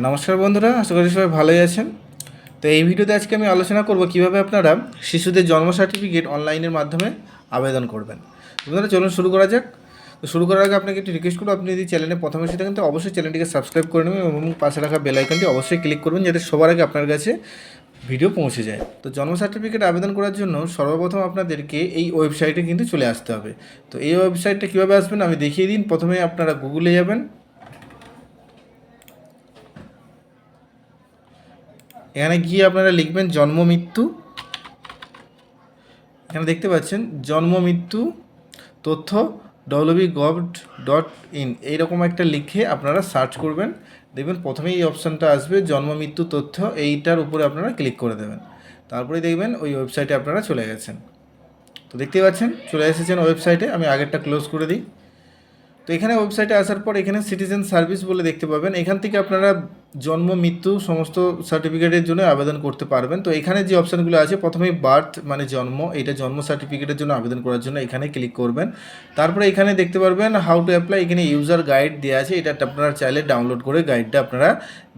নমস্কার বন্ধুরা, আশা করি সবাই ভালোই আছেন। তো এই ভিডিওতে আজকে আমি আলোচনা করব কীভাবে আপনারা শিশুদের জন্ম সার্টিফিকেট অনলাইনের মাধ্যমে আবেদন করবেন। বন্ধুরা, চলুন শুরু করা যাক। তো শুরু করার আগে আপনাকে একটি রিকোয়েস্ট করব, আপনি যদি চ্যানেলে প্রথমে সেটা কিন্তু অবশ্যই চ্যানেলটিকে সাবস্ক্রাইব করে নেবেন এবং পাশে রাখা বেল আইকনটি অবশ্যই ক্লিক করবেন, যাতে সবার আগে আপনার কাছে ভিডিও পৌঁছে যায়। তো জন্ম সার্টিফিকেট আবেদন করার জন্য সর্বপ্রথম আপনাদেরকে এই ওয়েবসাইটে কিন্তু চলে আসতে হবে। তো এই ওয়েবসাইটটা কীভাবে আসবেন, আমি দেখিয়ে দিন। প্রথমে আপনারা গুগলে যাবেন। এখানে গিয়ে আপনারা লিখবেন জন্ম মৃত্যু। এখানে দেখতে পাচ্ছেন, জন্ম মৃত্যু, তথ্য ডব্লিউবি গভ ডট ইন এইরকম একটা লিখে আপনারা সার্চ করবেন। দেখবেন প্রথমেই এই অপশানটা আসবে, জন্ম মৃত্যু, তথ্য, এইটার উপরে আপনারা ক্লিক করে দেবেন। তারপরে দেখবেন ওই ওয়েবসাইটে আপনারা চলে গেছেন। তো দেখতেই পাচ্ছেন, চলে এসেছেন ওয়েবসাইটে আমি আগেরটা ক্লোজ করে দিই। তো এখানে ওয়েবসাইটে আসার পর এখানে সিটিজেন সার্ভিস বলে দেখতে পাবেন। এখান থেকে আপনারা জন্ম, মৃত্যু সমস্ত সার্টিফিকেটের জন্য আবেদন করতে পারবেন। তো এখানে যে অপশানগুলো আছে, প্রথমেই বার্থ মানে জন্ম, এটা জন্ম সার্টিফিকেটের জন্য আবেদন করার জন্য এখানে ক্লিক করবেন। তারপরে এখানে দেখতে পারবেন হাউ টু অ্যাপ্লাই এখানে ইউজার গাইড দেওয়া আছে, এটা আপনারা চাইলে ডাউনলোড করে গাইডটা আপনারা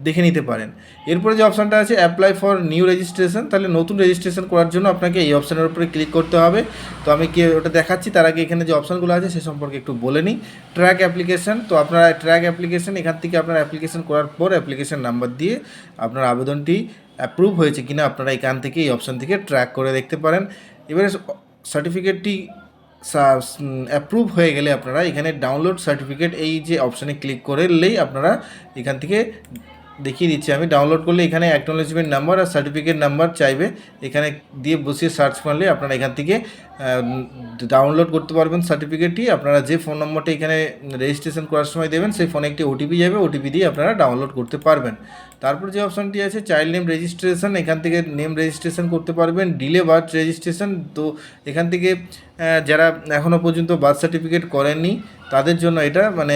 দেখে নিতে পারেন। এরপরে যে অপশানটা আছে অ্যাপ্লাই ফর নিউ রেজিস্ট্রেশন তাহলে নতুন রেজিস্ট্রেশন করার জন্য আপনাকে এই অপশানের উপরে ক্লিক করতে হবে। তো আমি কি ওটা দেখাচ্ছি, তার আগে এখানে যে অপশানগুলো আছে, সে সম্পর্কে একটু বলে নিই। ট্র্যাক অ্যাপ্লিকেশন তো আপনারা ট্র্যাক অ্যাপ্লিকেশন এখান থেকে আপনার অ্যাপ্লিকেশন করার পর অ্যাপ্লিকেশন নাম্বার দিয়ে আপনার আবেদনটি অ্যাপ্রুভ হয়েছে কিনা আপনারা এখান থেকে এই অপশান থেকে ট্র্যাক করে দেখতে পারেন। এবারে সার্টিফিকেটটি অ্যাপ্রুভ হয়ে গেলে আপনারা এখানে ডাউনলোড সার্টিফিকেট এই যে অপশানে ক্লিক করলেই আপনারা এখান থেকে দেখিয়ে দিচ্ছি। আমি ডাউনলোড করলে এখানে অ্যাকনোলেজমেন্ট নাম্বার আর সার্টিফিকেট নাম্বার চাইবে। এখানে দিয়ে বসিয়ে সার্চ করলে আপনারা এখান থেকে ডাউনলোড করতে পারবেন সার্টিফিকেটটি আপনারা যে ফোন নম্বরটা এখানে রেজিস্ট্রেশন করার সময় দেবেন, সেই ফোনে একটি ওটিপি যাবে। ওটিপি দিয়ে আপনারা ডাউনলোড করতে পারবেন। তারপর যে অপশানটি আছে চাইল্ড নেম রেজিস্ট্রেশন এখান থেকে নেম রেজিস্ট্রেশন করতে পারবেন। ডিলে বার্থ রেজিস্ট্রেশন তো এখান থেকে যারা এখনও পর্যন্ত বার্থ সার্টিফিকেট করেননি তাদের জন্য এটা মানে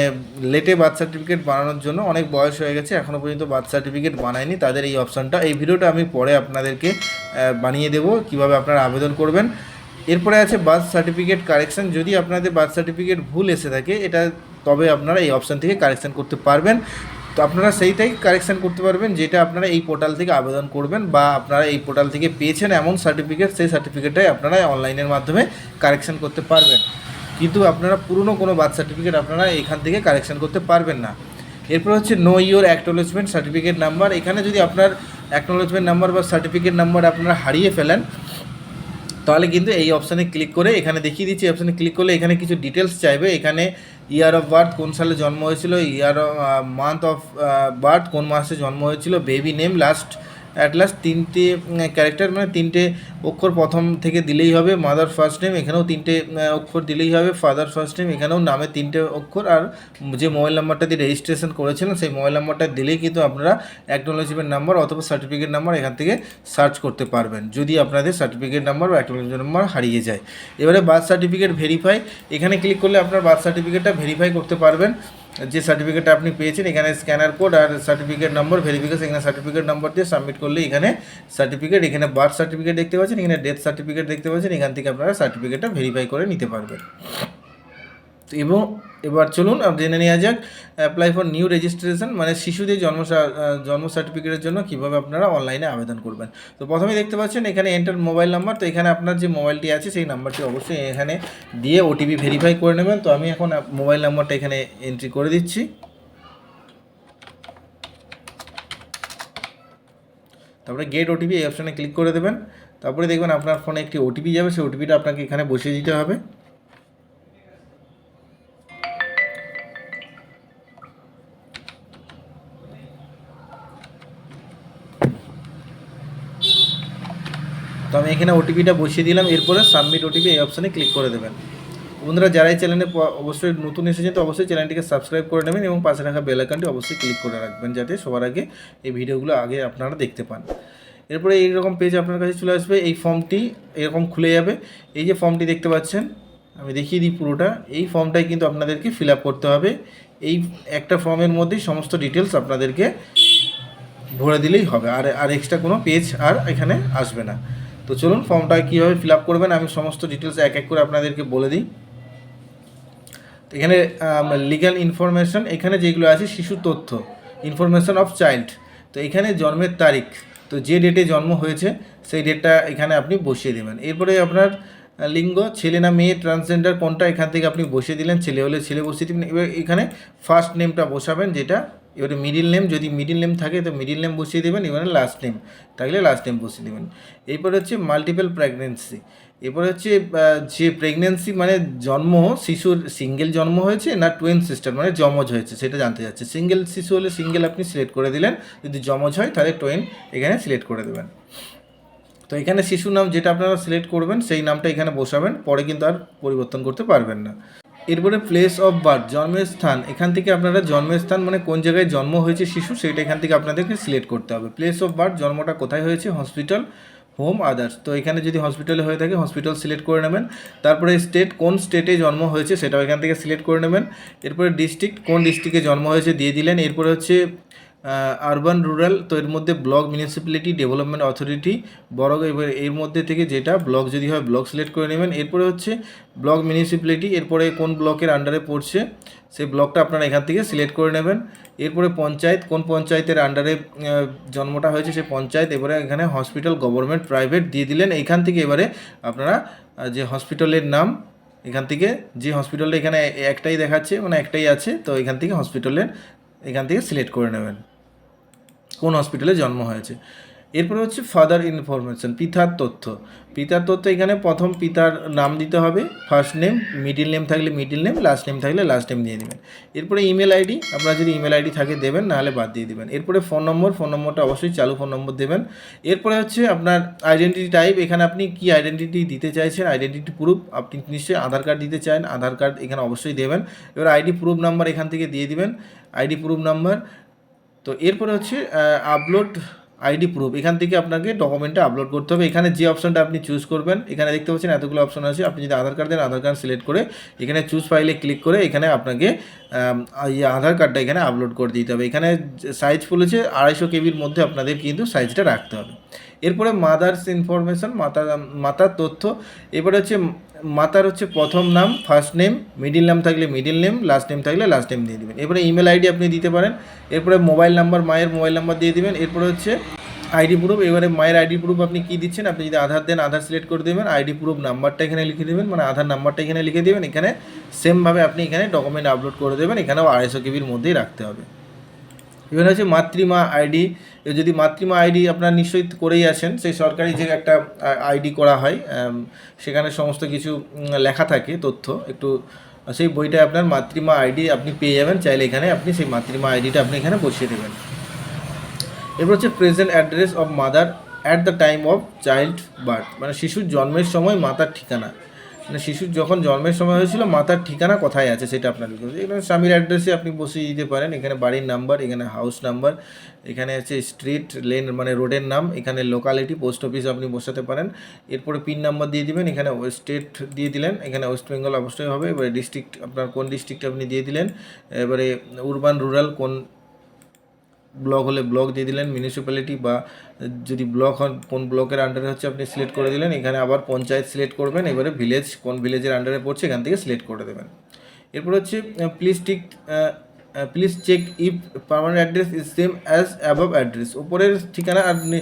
লেটে বার্থ সার্টিফিকেট বানানোর জন্য অনেক বয়স হয়ে গেছে এখনও পর্যন্ত বার্থ সার্টিফিকেট বানায়নি, তাদের এই অপশানটা এই ভিডিওটা আমি পরে আপনাদেরকে বানিয়ে দেবো, কীভাবে আপনারা আবেদন করবেন। এরপরে আছে বার্থ সার্টিফিকেট কারেকশন যদি আপনাদের বার্থ সার্টিফিকেট ভুল এসে থাকে, এটা তবে আপনারা এই অপশান থেকে কারেকশান করতে পারবেন। তো আপনারা সেইটাই কারেকশান করতে পারবেন, যেটা আপনারা এই পোর্টাল থেকে আবেদন করবেন, বা আপনারা এই পোর্টাল থেকে পেয়েছেন এমন সার্টিফিকেট সেই সার্টিফিকেটটাই আপনারা অনলাইনের মাধ্যমে কারেকশান করতে পারবেন। কিন্তু আপনারা পুরনো কোনো বার্থ সার্টিফিকেট আপনারা এখান থেকে কারেকশান করতে পারবেন না। এরপর হচ্ছে know your acknowledgement certificate number এখানে যদি আপনার অ্যাকনোলেজমেন্ট নাম্বার বা সার্টিফিকেট নাম্বার আপনারা হারিয়ে ফেলেন, তাহলে কিন্তু এই অপশানে ক্লিক করে এখানে দেখিয়ে দিচ্ছি। অপশানে ক্লিক করলে এখানে কিছু ডিটেলস চাইবে। এখানে ইয়ার অফ বার্থ কোন সালে জন্ম হয়েছিল ইয়ার মান্থ অফ বার্থ কোন মাসে জন্ম হয়েছিল baby name last at last তিনটে ক্যারেক্টার মানে তিনটে অক্ষর প্রথম থেকে দিলেই হবে মাদার ফার্স্ট নেম এখানেও তিনটে অক্ষর দিলেই হবে ফাদার ফার্স্ট নেম এখানেও নামে তিনটে অক্ষর, আর যে মোবাইল নাম্বারটা দিয়ে রেজিস্ট্রেশন করেছিলেন, সেই মোবাইল নাম্বারটা দিলেই কিন্তু আপনারা অ্যাকনোলজমেন্ট নাম্বার অথবা সার্টিফিকেট নাম্বার এখান থেকে সার্চ করতে পারবেন, যদি আপনাদের সার্টিফিকেট নাম্বার বা অ্যাকনোলজমেন্ট নাম্বার হারিয়ে যায়। এবারে বার্থ সার্টিফিকেট ভেরিফাই এখানে ক্লিক করলে আপনার বার্থ সার্টিফিকেটটা ভেরিফাই করতে পারবেন। যে সার্টিফিকেটটা আপনি পেয়েছেন, এখানে স্ক্যানার কোড আর সার্টিফিকেট নম্বর ভেরিফিকেশন এখানে সার্টিফিকেট নম্বর দিয়ে সাবমিট করলে এখানে সার্টিফিকেট এখানে বার্থ সার্টিফিকেট দেখতে পাচ্ছেন, এখানে ডেথ সার্টিফিকেট দেখতে পাচ্ছেন, এখান থেকে আপনারা সার্টিফিকেটটা ভেরিফাই করে নিতে পারবেন। তো এবং এবার চলুন জেনে নেওয়া যাক অ্যাপ্লাই ফর নিউ রেজিস্ট্রেশন মানে শিশুদের জন্ম জন্ম সার্টিফিকেটের জন্য কীভাবে আপনারা অনলাইনে আবেদন করবেন। তো প্রথমেই দেখতে পাচ্ছেন, এখানে এন্টার মোবাইল নাম্বার তো এখানে আপনার যে মোবাইলটি আছে, সেই নাম্বারটি অবশ্যই এখানে দিয়ে ওটিপি ভেরিফাই করে নেবেন। তো আমি এখন মোবাইল নাম্বারটা এখানে এন্ট্রি করে দিচ্ছি। তারপরে গেট ওটিপি এই অপশানে ক্লিক করে দেবেন। তারপরে দেখবেন আপনার ফোনে একটি ওটিপি যাবে, সেই ওটিপিটা আপনাকে এখানে বসিয়ে দিতে হবে। এখানে ওটিপিটা বসিয়ে দিলাম, এরপরে সাবমিট ওটিপি এই অপশানে ক্লিক করে দেবেন। বন্ধুরা, যারাই চ্যানেলে অবশ্যই নতুন এসেছেন তো অবশ্যই চ্যানেলটিকে সাবস্ক্রাইব করে নেবেন এবং পাশে রাখা বেল আইকনটি অবশ্যই ক্লিক করে রাখবেন যাতে সবার আগে এই ভিডিওগুলো আগে আপনারা দেখতে পান। এরপরে এইরকম পেজ আপনার কাছে চলে আসবে, এই ফর্মটি এরকম খুলে যাবে। এই যে ফর্মটি দেখতে পাচ্ছেন, আমি দেখিয়ে দিই পুরোটা। এই ফর্মটাই কিন্তু আপনাদেরকে ফিল করতে হবে। এই একটা ফর্মের মধ্যেই সমস্ত ডিটেলস আপনাদেরকে ভরে দিলেই হবে। আর আর এক্সট্রা কোনো পেজ আর এখানে আসবে না। তো চলুন ফর্মটা কীভাবে ফিল আপ করবেন, আমি সমস্ত ডিটেলস এক এক করে আপনাদেরকে বলে দিই। এখানে লিগ্যাল ইনফরমেশন এখানে যেগুলো আছে, শিশু তথ্য ইনফরমেশন অফ চাইল্ড তো এখানে জন্মের তারিখ, তো যে ডেটে জন্ম হয়েছে, সেই ডেটটা এখানে আপনি বসিয়ে দেবেন। এরপরে আপনার লিঙ্গ, ছেলে না মেয়ে ট্রান্সজেন্ডার কোনটা এখান থেকে আপনি বসিয়ে দিলেন, ছেলে হলে ছেলে বসিয়ে দিবেন, এবার এখানে ফার্স্ট নেমটা বসাবেন, যেটা এবারে মিডিল নেম যদি মিডিল নেম থাকে, তো মিডিল নেম বসিয়ে দেবেন, এবারে লাস্ট নেম থাকলে লাস্ট নেম বসিয়ে দেবেন। এরপরে হচ্ছে মাল্টিপল প্রেগনেন্সি এরপরে হচ্ছে যে প্রেগনেন্সি মানে জন্ম, শিশুর সিঙ্গেল জন্ম হয়েছে না টুয়েন সিস্টার মানে জমজ হয়েছে, সেটা জানতে যাচ্ছে সিঙ্গেল শিশু হলে সিঙ্গেল আপনি সিলেক্ট করে দিলেন, যদি জমজ হয়, তাহলে টোয়েন এখানে সিলেক্ট করে দেবেন। তো এখানে শিশু নাম যেটা আপনারা সিলেক্ট করবেন, সেই নামটা এখানে বসাবেন, পরে কিন্তু আর পরিবর্তন করতে পারবেন না। এরপরে প্লেস অফ বার্থ জন্মের স্থান। এখান থেকে আপনারা জন্মের স্থান মানে কোন জায়গায় জন্ম হয়েছে শিশু সেটা এখান থেকে আপনাদেরকে সিলেক্ট করতে হবে। প্লেস অফ বার্থ জন্মটা কোথায় হয়েছে? হসপিটাল হোম আদার্স তো এখানে যদি হসপিটালে হয়ে থাকে হসপিটাল সিলেক্ট করে নেবেন। তারপরে স্টেট কোন স্টেটে জন্ম হয়েছে, সেটাও এখান থেকে সিলেক্ট করে নেবেন। এরপরে ডিস্ট্রিক্ট কোন ডিস্ট্রিক্টে জন্ম হয়েছে, দিয়ে দিলেন। এরপরে হচ্ছে আরবান রুরাল তো এর মধ্যে ব্লক মিউনিসিপ্যালিটি ডেভেলপমেন্ট অথরিটি বড় এবার এর মধ্যে থেকে যেটা ব্লক যদি হয় ব্লক সিলেক্ট করে নেবেন। এরপরে হচ্ছে ব্লক মিউনিসিপ্যালিটি এরপরে কোন ব্লকের আন্ডারে পড়ছে, সেই ব্লকটা আপনারা এখান থেকে সিলেক্ট করে নেবেন। এরপরে পঞ্চায়েত, কোন পঞ্চায়েতের আন্ডারে জন্মটা হয়েছে সেই পঞ্চায়েত, এবারে এখানে হসপিটাল গভর্নমেন্ট প্রাইভেট দিয়ে দিলেন। এখান থেকে এবারে আপনারা যে হসপিটালের নাম, এখান থেকে যে হসপিটালটা এখানে একটাই দেখাচ্ছে মানে একটাই আছে, তো এখান থেকে হসপিটালের এখান থেকে সিলেক্ট করে নেবেন। কোন হসপিটালে জন্ম হয়েছে। এরপরে হচ্ছে ফাদার ইনফরমেশন পিতার তথ্য। পিতার তথ্য এখানে প্রথম পিতার নাম দিতে হবে ফার্স্ট নেম মিডিল নেম থাকলে মিডিল নেম লাস্ট নেম থাকলে লাস্ট নেম দিয়ে দেবেন। এরপরে ইমেল আইডি আপনার যদি ইমেল আইডি থাকে দেবেন, নাহলে বাদ দিয়ে দেবেন। এরপরে ফোন নম্বর ফোন নম্বরটা অবশ্যই চালু ফোন নম্বর দেবেন। এরপরে হচ্ছে আপনার আইডেন্টিটি টাইপ এখানে আপনি কি আইডেন্টিটি দিতে চাইছেন আইডেন্টিটি প্রুফ আপনি নিশ্চয়ই আধার কার্ড দিতে চান, আধার কার্ড এখানে অবশ্যই দেবেন। এবার আইডি প্রুফ নাম্বার এখান থেকে দিয়ে দিবেন আইডি প্রুফ নাম্বার তো এরপরে হচ্ছে আপলোড আইডি প্রুফ এখান থেকে আপনাকে ডকুমেন্টটা আপলোড করতে হবে। এখানে যে অপশনটা আপনি চুজ করবেন, এখানে দেখতে পাচ্ছেন এতগুলো অপশন আছে। আপনি যদি আধার কার্ড দেন, আধার কার্ড সিলেক্ট করে এখানে চুজ ফাইলে ক্লিক করে এখানে আপনাকে ইয়ে আধার কার্ডটা এখানে আপলোড করে দিতে হবে। এখানে সাইজ বলেছে আড়াইশো কেবির মধ্যে আপনাদের কিন্তু সাইজটা রাখতে হবে। এরপরে মাদার্স ইনফরমেশন মাতা, মাতার তথ্য। এবারে হচ্ছে মাতার হচ্ছে প্রথম নাম ফার্স্ট নেম মিডিল নাম থাকলে মিডিল নেম লাস্ট নেম থাকলে লাস্ট নেম দিয়ে দেবেন। এরপরে ইমেল আইডি আপনি দিতে পারেন, এরপরে মোবাইল নাম্বার মায়ের মোবাইল নাম্বার দিয়ে দিবেন, এরপরে হচ্ছে আইডি প্রুফ এবারে মায়ের আইডি প্রুফ আপনি কী দিচ্ছেন, আপনি যদি আধার দেন, আধার সিলেক্ট করে দেবেন আইডি প্রুফ নাম্বারটা এখানে লিখে দেবেন মানে আধার নাম্বারটা এখানে লিখে দেবেন, এখানে সেমভাবে আপনি এখানে ডকুমেন্ট আপলোড করে দেবেন, এখানেও আড়াইশো কেবির মধ্যেই রাখতে হবে। এবার হচ্ছে মাতৃমা আইডি যদি মাতৃমা আইডি আপনার নিশ্চয়ই করেই আছেন, সেই সরকারি যে একটা আইডি করা হয় সেখানে সমস্ত কিছু লেখা থাকে, তথ্য। একটু, সেই বইটা আপনার মাতৃমা আইডি আপনি পেয়ে যাবেন, চাইলে এখানে আপনি সেই মাতৃমা আইডিটা আপনি এখানে বসিয়ে দেবেন। এরপর হচ্ছে present address of mother at the time of child birth মানে শিশুর জন্মের সময় মাতার ঠিকানা। মানে শিশুর যখন জন্মের সময় হয়েছিল মাতার ঠিকানা কোথায় আছে সেটা আপনার এখানে স্বামীর অ্যাড্রেসে আপনি বসিয়ে দিতে পারেন। এখানে বাড়ির নাম্বার এখানে হাউস নাম্বার এখানে আছে স্ট্রিট লেন মানে রোডের নাম, এখানে লোকালিটি পোস্ট অফিস আপনি বসাতে পারেন। এরপরে পিন নাম্বার দিয়ে দিবেন, এখানে স্টেট দিয়ে দিলেন, এখানে ওয়েস্ট বেঙ্গল অবশ্যই হবে। এবারে ডিস্ট্রিক্ট আপনার কোন ডিস্ট্রিক্ট আপনি দিয়ে দিলেন, এবারে উরবান রুরাল কোন ব্লক হলে ব্লক দিয়ে দিলেন মিউনিসিপ্যালিটি বা যদি ব্লক হন, কোন ব্লকের আন্ডারে হচ্ছে আপনি সিলেক্ট করে দিলেন, এখানে আবার পঞ্চায়েত সিলেক্ট করবেন, এবারে ভিলেজ কোন ভিলেজের আন্ডারে পড়ছে, এখান থেকে সিলেক্ট করে দেবেন। এরপর হচ্ছে please tick please check if permanent address is same as above address উপরের ঠিকানা আপনি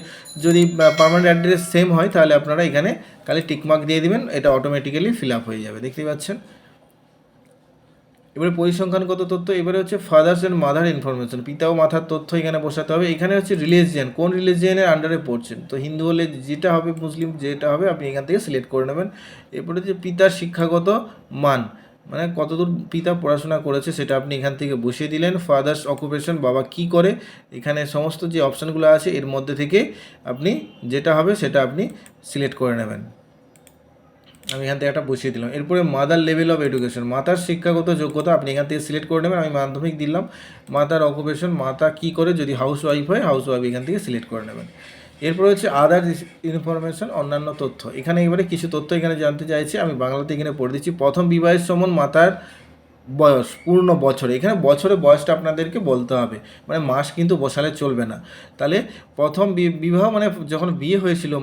যদি পার্মানেন্ট অ্যাড্রেস সেম হয়, তাহলে আপনারা এখানে খালি টিকমার্ক দিয়ে দিবেন, এটা অটোমেটিক্যালি ফিল আপ হয়ে যাবে। দেখতেই পাচ্ছেন? এবারে পরিসংখ্যানগত তথ্য, এবারে হচ্ছে ফাদার্স অ্যান্ড মাদার ইনফরমেশন পিতা ও মাথার তথ্য এখানে বসাতে হবে। এখানে হচ্ছে রিলিজিয়ান কোন রিলিজিয়ানের আন্ডারে পড়ছেন? তো হিন্দু হলে যেটা হবে, মুসলিম যেটা হবে, আপনি এখান থেকে সিলেক্ট করে নেবেন। এরপরে যে পিতার শিক্ষাগত মান মানে কতদূর পিতা পড়াশোনা করেছে সেটা আপনি এখান থেকে বসিয়ে দিলেন। ফাদার্স অকুপেশন বাবা কি করে? এখানে সমস্ত যে অপশানগুলো আছে, এর মধ্যে থেকে আপনি যেটা হবে সেটা আপনি সিলেক্ট করে নেবেন। আমি এখান থেকে একটা বসিয়ে দিলাম। এরপরে মাদার লেভেল অফ এডুকেশন মাতার শিক্ষাগত যোগ্যতা আপনি এখান থেকে সিলেক্ট করে নেবেন, আমি মাধ্যমিক দিলাম। মাতার অকুপেশন মাতা কি করে? যদি হাউস ওয়াইফ হয় হাউস ওয়াইফ এখান থেকে সিলেক্ট করে নেবেন। এরপরে হচ্ছে আদার ইনফরমেশন অন্যান্য তথ্য। এখানে এবারে কিছু তথ্য এখানে জানতে চাইছি, আমি বাংলাতে এখানে পড়ে দিচ্ছি। প্রথম বিবাহের সমন মাতার বয়স, পূর্ণ বছরে। এখানে বছরে বয়সটা আপনাদেরকে বলতে হবে। মানে মাস কিন্তু বসালে চলবে না। তাহলে প্রথম বিবাহ মানে যখন বিয়ে হয়েছিল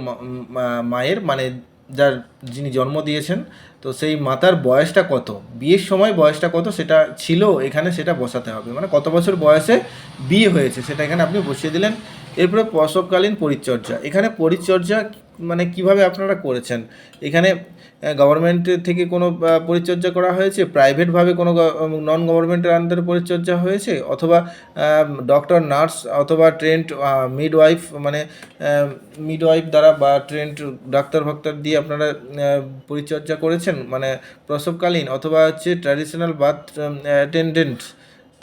মায়ের মানে যার যিনি জন্ম দিয়েছেন, তো সেই মাতার বয়সটা কত? বিয়ের সময় বয়সটা কত? সেটা ছিল এখানে সেটা বসাতে হবে। মানে কত বছর বয়সে বিয়ে হয়েছে সেটা এখানে আপনি বসিয়ে দিলেন। এরপরে প্রসবকালীন পরিচর্যা। এখানে পরিচর্যা মানে কীভাবে আপনারা করেছেন? এখানে গভর্নমেন্ট থেকে কোনো পরিচর্যা করা হয়েছে? প্রাইভেটভাবে কোনো নন গভর্নমেন্টের আন্ডারে পরিচর্যা হয়েছে? অথবা ডক্টর নার্স অথবা ট্রেন্ড মিডওয়াইফ মানে মিডওয়াইফ দ্বারা বা ট্রেন্ড ডাক্তার ফাক্তার দিয়ে আপনারা পরিচর্যা করেছেন? মানে প্রসবকালীন অথবা হচ্ছে ট্র্যাডিশনাল বার্থ অ্যাটেন্ডেন্ট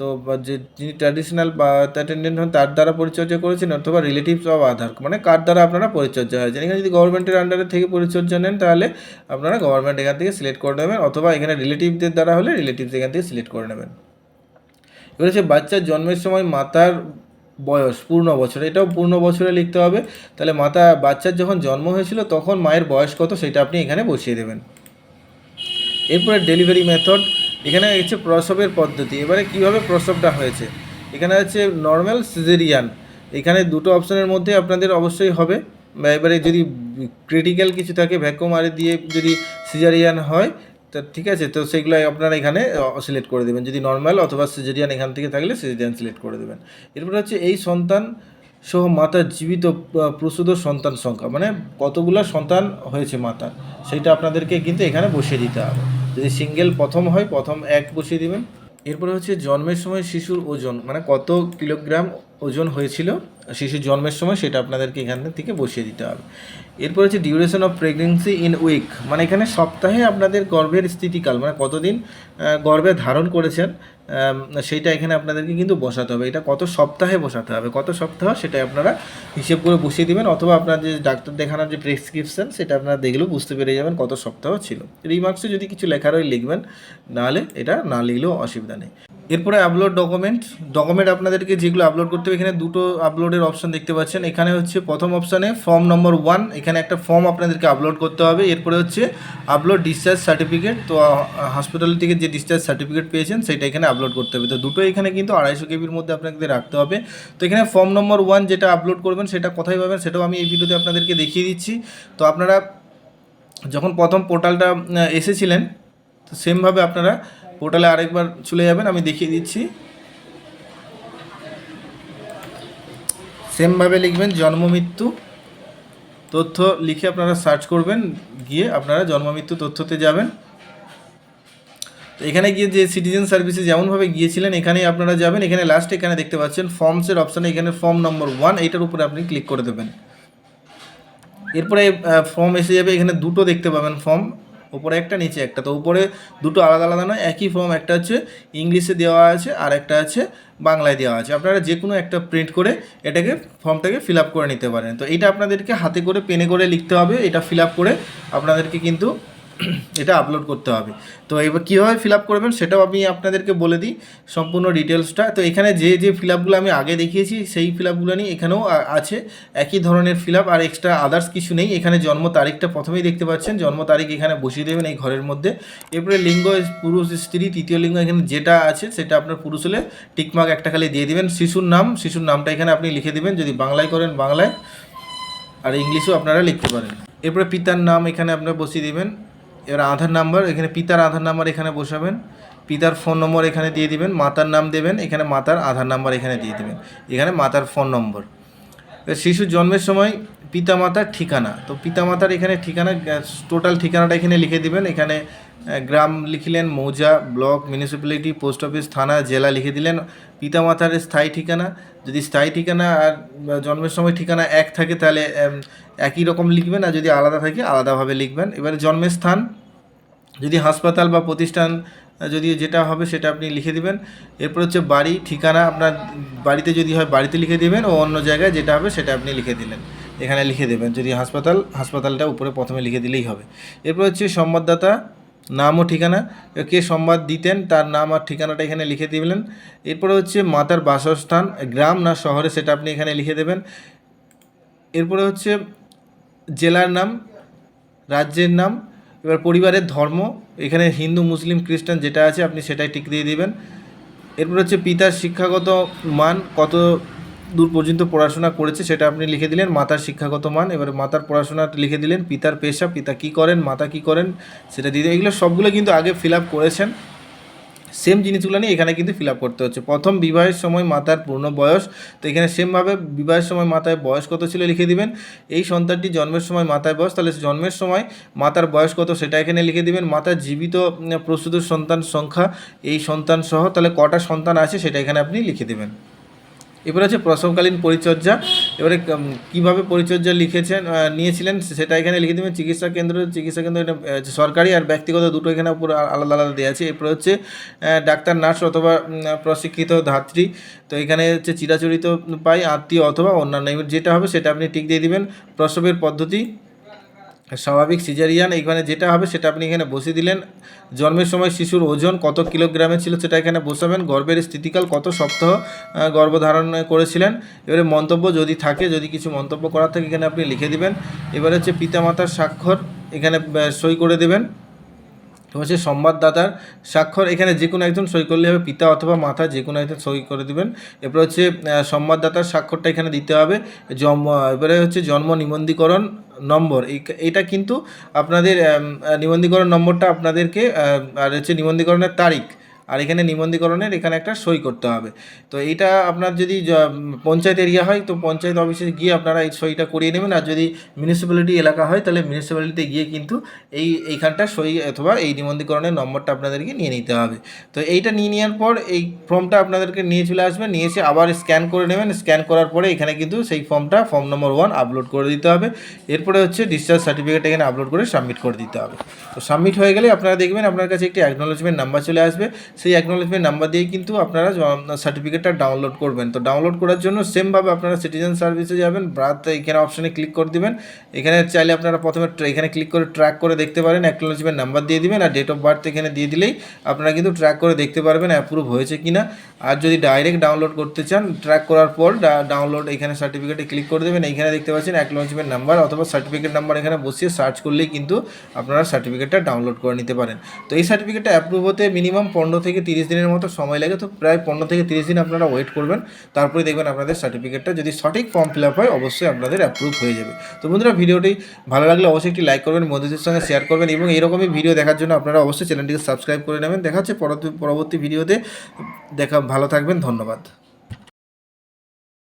তো যে যিনি ট্র্যাডিশনাল বা অ্যাটেন্ডেন্ট হন, তার দ্বারা পরিচর্যা করেছেন অথবা রিলেটিভস অফ আধার মানে কার দ্বারা আপনারা পরিচর্যা হয়েছেন এখানে যদি গভর্নমেন্টের আন্ডারে থেকে পরিচর্যা নেন, তাহলে আপনারা গভর্নমেন্ট এখান থেকে সিলেক্ট করে নেবেন, অথবা এখানে রিলেটিভদের দ্বারা হলে রিলেটিভস এখান থেকে সিলেক্ট করে নেবেন। এবার হচ্ছে বাচ্চার জন্মের সময় মাতার বয়স, পূর্ণ বছর, এটাও পূর্ণ বছরে লিখতে হবে। তাহলে মাতা বাচ্চার যখন জন্ম হয়েছিল, তখন মায়ের বয়স কত, সেটা আপনি এখানে বসিয়ে দেবেন। এরপরে ডেলিভারি মেথড এখানে হচ্ছে প্রসবের পদ্ধতি। এবারে কীভাবে প্রসবটা হয়েছে? এখানে হচ্ছে নর্মাল সিজেরিয়ান এখানে দুটো অপশনের মধ্যে আপনাদের অবশ্যই হবে। এবারে যদি ক্রিটিক্যাল কিছু থাকে ভ্যাকুম আর দিয়ে যদি সিজারিয়ান হয়, তা ঠিক আছে, তো সেগুলো আপনারা এখানে সিলেক্ট করে দেবেন। যদি নর্মাল অথবা সিজেরিয়ান এখান থেকে থাকলে সিজেরিয়ান সিলেক্ট করে দেবেন। এরপর হচ্ছে এই সন্তান সহ মাতার জীবিত প্রসূত সন্তান সংখ্যা মানে কতগুলো সন্তান হয়েছে মাতার সেইটা আপনাদেরকে কিন্তু এখানে বসিয়ে দিতে হবে। যদি সিঙ্গেল প্রথম হয়, প্রথম এক বসিয়ে দেবেন। এরপরে হচ্ছে জন্মের সময় শিশুর ওজন মানে কত কিলোগ্রাম ওজন হয়েছিল শিশুর জন্মের সময় সেটা আপনাদেরকে এখান থেকে বসিয়ে দিতে হবে। এরপর হচ্ছে duration of pregnancy in week মানে এখানে সপ্তাহে আপনাদের গর্ভের স্থিতিকাল মানে কতদিন গর্ভে ধারণ করেছেন সেইটা এখানে আপনাদেরকে কিন্তু বসাতে হবে। এটা কত সপ্তাহে বসাতে হবে, কত সপ্তাহ সেটা আপনারা হিসেব করে বসিয়ে দিবেন, অথবা আপনার যে ডাক্তার দেখানোর যে প্রেসক্রিপশন সেটা আপনারা দেখলেও বুঝতে পেরে যাবেন কত সপ্তাহ ছিল। রিমার্কসে যদি কিছু লেখার হয় লিখবেন, নাহলে এটা না লিখলেও অসুবিধা নেই। এরপরে আপলোড ডকুমেন্ট ডকুমেন্ট আপনাদেরকে যেগুলো আপলোড করতে হবে, এখানে দুটো আপলোডের অপশন দেখতে পাচ্ছেন। এখানে হচ্ছে প্রথম অপশানে ফর্ম নম্বর ওয়ান এখানে একটা ফর্ম আপনাদেরকে আপলোড করতে হবে। এরপরে হচ্ছে আপলোড ডিসচার্জ সার্টিফিকেট তো হসপিটাল থেকে যে ডিসচার্জ সার্টিফিকেট পেয়েছেন, সেটা এখানে আপলোড করতে হবে। তো, দুটো এখানে কিন্তু আড়াইশো কেবির মধ্যে আপনাদের রাখতে হবে। তো, এখানে ফর্ম নম্বর ওয়ান যেটা আপলোড করবেন, সেটা কোথায় পাবেন, সেটাও আমি এই ভিডিওতে আপনাদেরকে দেখিয়ে দিচ্ছি। তো, আপনারা যখন প্রথম পোর্টালটা এসেছিলেন, তো সেমভাবে আপনারা পোর্টালে আরেকবার চলে যাবেন, আমি দেখিয়ে দিচ্ছি। সেমভাবে লিখবেন জন্ম মৃত্যু, তথ্য লিখে আপনারা সার্চ করবেন, গিয়ে আপনারা জন্ম মৃত্যু তথ্যতে যাবেন। তো এখানে গিয়ে যে সিটিজেন সার্ভিসে যেমনভাবে গিয়েছিলেন, এখানেই আপনারা যাবেন। এখানে লাস্ট এখানে দেখতে পাচ্ছেন ফর্মসের অপশানে এখানে ফর্ম নম্বর ওয়ান এইটার উপরে আপনি ক্লিক করে দেবেন। এরপরে ফর্ম এসে যাবে, এখানে দুটো দেখতে পাবেন ফর্ম উপরে একটা, নিচে একটা। তো উপরে দুটো আলাদা আলাদা নয়, একই ফর্ম একটা হচ্ছে ইংলিশে দেওয়া আছে আর একটা আছে বাংলায় দেওয়া আছে। আপনারা যে কোনো একটা প্রিন্ট করে এটাকে ফর্মটাকে ফিল আপ করে নিতে পারেন। তো এটা আপনাদেরকে হাতে করে পেনে করে লিখতে হবে। এটা ফিল আপ করে আপনাদেরকে কিন্তু এটা আপলোড করতে হবে। তো এবার কীভাবে ফিল আপ করবেন সেটাও আমি আপনাদেরকে বলে দিই, সম্পূর্ণ ডিটেলসটা তো এখানে যে যে ফিল আপগুলো আমি আগে দেখিয়েছি, সেই ফিল আপগুলো নিয়ে এখানেও আছে, একই ধরনের ফিল আপ আর এক্সট্রা আদার্স কিছু নেই। এখানে জন্ম তারিখটা প্রথমেই দেখতে পাচ্ছেন, জন্ম তারিখ এখানে বসিয়ে দেবেন এই ঘরের মধ্যে। এরপরে লিঙ্গ, পুরুষ, স্ত্রী, তৃতীয় লিঙ্গ, এখানে যেটা আছে সেটা আপনার পুরুষ হলে টিকমার্ক একটা খালি দিয়ে দিবেন। শিশুর নাম, শিশুর নামটা এখানে আপনি লিখে দেবেন, যদি বাংলায় করেন বাংলায়, আর ইংলিশেও আপনারা লিখতে পারেন। এরপরে পিতার নাম এখানে আপনারা বসিয়ে দিবেন। এবার আধার নাম্বার, এখানে পিতার আধার নাম্বার এখানে বসাবেন। পিতার ফোন নম্বর এখানে দিয়ে দিবেন, মাতার নাম দেবেন, এখানে মাতার আধার নাম্বার এখানে দিয়ে দিবেন। এখানে মাতার ফোন নম্বর। শিশুর জন্মের সময় পিতামাতার ঠিকানা। তো পিতামাতার এখানে ঠিকানা টোটাল ঠিকানাটা এখানে লিখে দিবেন। এখানে গ্রাম লিখিলেন, মৌজা, ব্লক মিউনিসিপ্যালিটি পোস্ট অফিস থানা, জেলা লিখে দিলেন। পিতা মাতার স্থায়ী ঠিকানা। যদি স্থায়ী ঠিকানা আর জন্মের সময় ঠিকানা এক থাকে, তাহলে একই রকম লিখবেন। আর যদি আলাদা থাকে, আলাদাভাবে লিখবেন। এবারে জন্মের স্থান, যদি হাসপাতাল বা প্রতিষ্ঠান যদি যেটা হবে সেটা আপনি লিখে দিবেন। এরপর হচ্ছে বাড়ি, ঠিকানা আপনার বাড়িতে যদি হয় বাড়িতে লিখে দিবেন ও অন্য জায়গায় যেটা হবে সেটা আপনি লিখে দিলেন। এখানে লিখে দেবেন যদি হাসপাতাল, হাসপাতালটা উপরে প্রথমে লিখে দিলেই হবে। এরপর হচ্ছে সংবাদদাতা, নাম ও ঠিকানা, কে সংবাদ দিতেন তার নাম আর ঠিকানাটা এখানে লিখে দিলেন। এরপরে হচ্ছে মাতার বাসস্থান, গ্রাম না শহরে সেটা আপনি এখানে লিখে দেবেন। এরপরে হচ্ছে জেলার নাম, রাজ্যের নাম এবার পরিবারের ধর্ম, এখানে হিন্দু, মুসলিম, খ্রিস্টান যেটা আছে আপনি সেটাই টিক দিয়ে দেবেন এরপর হচ্ছে পিতার শিক্ষাগত মান, কত দূর পর্যন্ত পড়াশোনা করেছে সেটা আপনি লিখে দিলেন, মাতার শিক্ষাগত মান, এবার মাতার পড়াশোনা লিখে দিলেন, পিতার পেশা, পিতা কি করেন, মাতা কি করেন, সেটা দিয়ে। এগুলো সবগুলো কিন্তু আগে ফিল আপ করেছেন সেম জিনিসগুলো নিয়ে এখানে কিন্তু ফিল আপ করতে হচ্ছে। প্রথম বিবাহের সময় মাতার পূর্ণ বয়স, তো এখানে সেমভাবে বিবাহের সময় মাতায় বয়স কত ছিল লিখে দিবেন। এই সন্তানটি জন্মের সময় মাতায় বয়স, তাহলে জন্মের সময় মাতার বয়স কত সেটা এখানে লিখে দিবেন। মাতার জীবিত প্রসূত সন্তান সংখ্যা, এই সন্তান সহ তাহলে কটা সন্তান আছে সেটা এখানে আপনি লিখে দেবেন। এবারে হচ্ছে প্রসবকালীন পরিচর্যা। এবারে কীভাবে পরিচর্যা লিখেছেন নিয়েছিলেন সেটা এখানে লিখে দেবেন। চিকিৎসা কেন্দ্র চিকিৎসা কেন্দ্র, এটা সরকারি আর ব্যক্তিগত দুটো এখানে পুরো আলাদা আলাদা দেওয়া আছে। এরপরে হচ্ছে ডাক্তার, নার্স অথবা প্রশিক্ষিত ধাত্রী। তো এখানে হচ্ছে চিরাচরিত পাই, আত্মীয় অথবা অন্যান্য। যেটা হবে সেটা আপনি টিক দিয়ে দিবেন। প্রসবের পদ্ধতি স্বাভাবিক সিজারিয়ান এখানে যেটা হবে সেটা আপনি এখানে বসিয়ে দিলেন। জন্মের সময় শিশুর ওজন কত কিলোগ্রামে ছিল সেটা এখানে বসাবেন। গর্ভের স্থিতিকাল কত সপ্তাহ গর্ভধারণ করেছিলেন। এবারে মন্তব্য যদি থাকে, যদি কিছু মন্তব্য করার থাকে, এখানে আপনি লিখে দিবেন। এবারে হচ্ছে পিতামাতার স্বাক্ষর এখানে সই করে দেবেন। হচ্ছে সংবাদদাতার স্বাক্ষর এখানে যে কোনো একজন সই করলে হবে, পিতা অথবা মাতা যে কোনো একজন সই করে দেবেন। এরপর হচ্ছে সংবাদদাতার স্বাক্ষরটা এখানে দিতে হবে। জন্ম এবারে হচ্ছে জন্ম নিবন্ধীকরণ নম্বর। এটা কিন্তু আপনাদের নিবন্ধীকরণ নম্বরটা আপনাদেরকে আর হচ্ছে নিবন্ধীকরণের তারিখ আর এখানে নিবন্ধীকরণের এখানে একটা সই করতে হবে। তো এইটা আপনার যদি পঞ্চায়েত এরিয়া হয়, তো পঞ্চায়েত অফিসে গিয়ে আপনারা এই সইটা করিয়ে নেবেন। আর যদি মিউনিসিপ্যালিটি এলাকা হয়, তাহলে মিউনিসিপ্যালিটিতে গিয়ে কিন্তু এই, এইখানটা সই অথবা এই নিবন্ধীকরণের নম্বরটা আপনাদেরকে নিয়ে নিতে হবে। তো এইটা নিয়ে নেওয়ার পর এই ফর্মটা আপনাদেরকে নিয়ে চলে আসবে। নিয়ে এসে আবার স্ক্যান করে নেবেন। স্ক্যান করার পরে এখানে কিন্তু সেই ফর্মটা ফর্ম নম্বর ওয়ান আপলোড করে দিতে হবে। এরপরে হচ্ছে ডিসচার্জ সার্টিফিকেট এখানে আপলোড করে সাবমিট করে দিতে হবে। তো সাবমিট হয়ে গেলে আপনারা দেখবেন আপনার কাছে একটি অ্যাকনোলেজমেন্ট নাম্বার চলে আসবে। সেই অ্যাকনোলেজমেন্ট নাম্বার দিয়ে কিন্তু আপনারা সার্টিফিকেটটা ডাউনলোড করবেন। তো ডাউনলোড করার জন্য সেমভাবে আপনারা সিটিজেন সার্ভিসে যাবেন ব্রাথ এখানে অপশানে ক্লিক করে দিবেন। এখানে চাইলে আপনারা প্রথমে এখানে ক্লিক করে ট্র্যাক করে দেখতে পারেন অ্যাকনোলেজমেন্ট নাম্বার দিয়ে দিবেন আর ডেট অফ বার্থ এখানে দিয়ে দিলেই আপনারা কিন্তু ট্র্যাক করে দেখতে পারবেন অ্যাপ্রুভ হয়েছে কি না আর যদি ডাইরেক্ট ডাউনলোড করতে চান ট্র্যাক করার পর ডাউনলোড এখানে সার্টিফিকেটে ক্লিক করে দেবেন। এখানে দেখতে পাচ্ছেন অ্যাকনোলেজমেন্ট নাম্বার অথবা সার্টিফিকেট নাম্বার এখানে বসিয়ে সার্চ করলেই কিন্তু আপনারা সার্টিফিকেটটা ডাউনলোড করে নিতে পারেন। তো এই সার্টিফিকেটটা অ্যাপ্রুভ হতে মিনিমাম পনেরো থেকে তিরিশ দিনের মতো সময় লাগে, তো প্রায় পনেরো থেকে তিরিশ দিন আপনারা ওয়েট করবেন। তারপরে দেখবেন আপনাদের সার্টিফিকেটটা যদি সঠিক ফর্ম ফিল আপ হয়, অবশ্যই আপনাদের অ্যাপ্রুভ হয়ে যাবে। তো বন্ধুরা, ভিডিওটি ভালো লাগলে অবশ্যই একটি লাইক করবেন, বন্ধুদের সঙ্গে শেয়ার করবেন এবং এরকমই ভিডিও দেখার জন্য আপনারা অবশ্যই চ্যানেলটিকে সাবস্ক্রাইব করে নেবেন। দেখা হচ্ছে পরবর্তী ভিডিওতে দেখা ভালো থাকবেন, ধন্যবাদ।